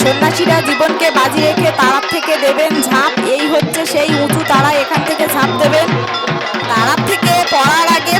সন্ন্যাসীরা জীবনকে বাজি রেখে তারার থেকে দেবেন ঝাঁপ। এই হচ্ছে সেই উঁচু তারা, এখান থেকে ঝাঁপ দেবেন। তারার থেকে পড়ার আগে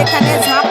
এখানে ঝাঁপ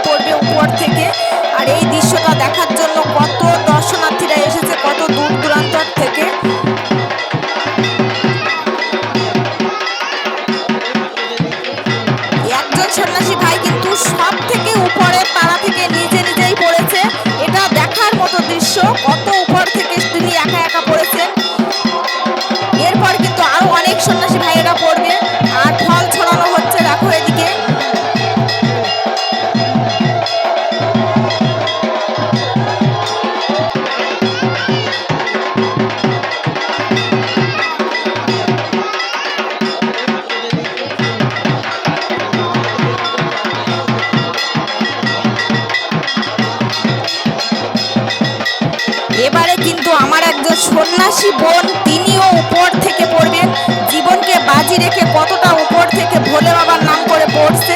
সন্ন্যাসী বোন, তিনিও উপর থেকে পড়বেন। জীবনকে বাজি রেখে কতটা উপর থেকে ভোলে বাবার নাম করে পড়ছে,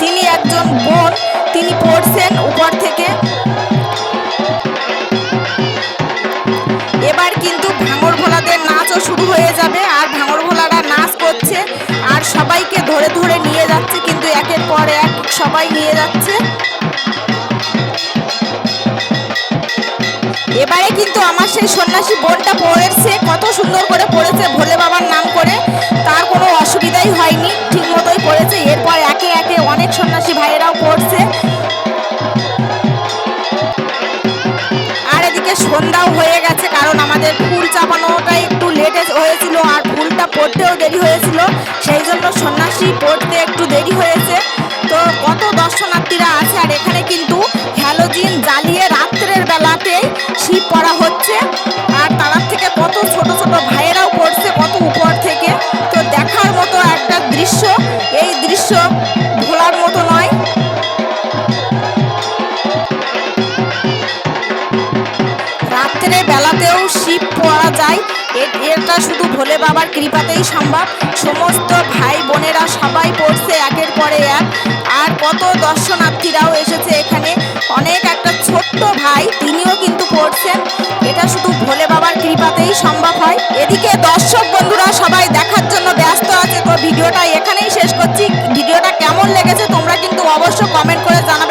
তিনি একজন বোন, তিনি পড়ছেন উপর থেকে। এবার কিন্তু ভাঙর ভোলাদের নাচও শুরু হয়ে যাবে, আর ভাঙর ভোলারা নাচ করছে, আর সবাইকে ধরে ধরে নিয়ে যাচ্ছে, কিন্তু একের পর এক সবাই নিয়ে যাচ্ছে। কিন্তু আমার সেই সন্ন্যাসী বোনটা পড়েছে, কত সুন্দর করে পড়েছে ভোলে বাবার নাম করে। তার কোনো অসুবিধাই হয়নি ঠিক মতোই পড়েছে। এরপর একে একে অনেক সন্ন্যাসী ভাইয়েরাও পড়ছে। আর এদিকে সন্ধ্যাও হয়ে গেছে, কারণ আমাদের ফুল চাপানোটা একটু লেটে হয়েছিল আর ফুলটা পড়তেও দেরি হয়েছিল। সেই জন্য সন্ন্যাসী পড়তে একটু দেরি হয়েছে। তো কত দর্শনার্থীরা আছে, আর এখানে কিন্তু হ্যালোজিন শিব পড়া হচ্ছে আর তার থেকে কত ছোট ছোট ভাইয়েরাও পড়ছে কত উপর থেকে। তো দেখার মতো একটা দৃশ্য। এই দৃশ্য ভোলার মতো নয়। রাত্রে বেলাতেও শিব পড়া যায়। এটা শুধু ভোলে বাবার কৃপাতেই সম্ভব। সমস্ত ভাই বোনেরা সবাই পড়ছে একের পরে এক। আর কত দর্শনার্থীরাও এসেছে এখানে। অনেক এটা শুধু ভোলে বাবার কৃপাতেই সম্ভব হয়। এদিকে দর্শক বন্ধুরা সবাই দেখার জন্য ব্যস্ত আছে, তো ভিডিওটা এখানেই শেষ করছি। ভিডিওটা কেমন লেগেছে তোমরা কিন্তু অবশ্য কমেন্ট করে জানাবে।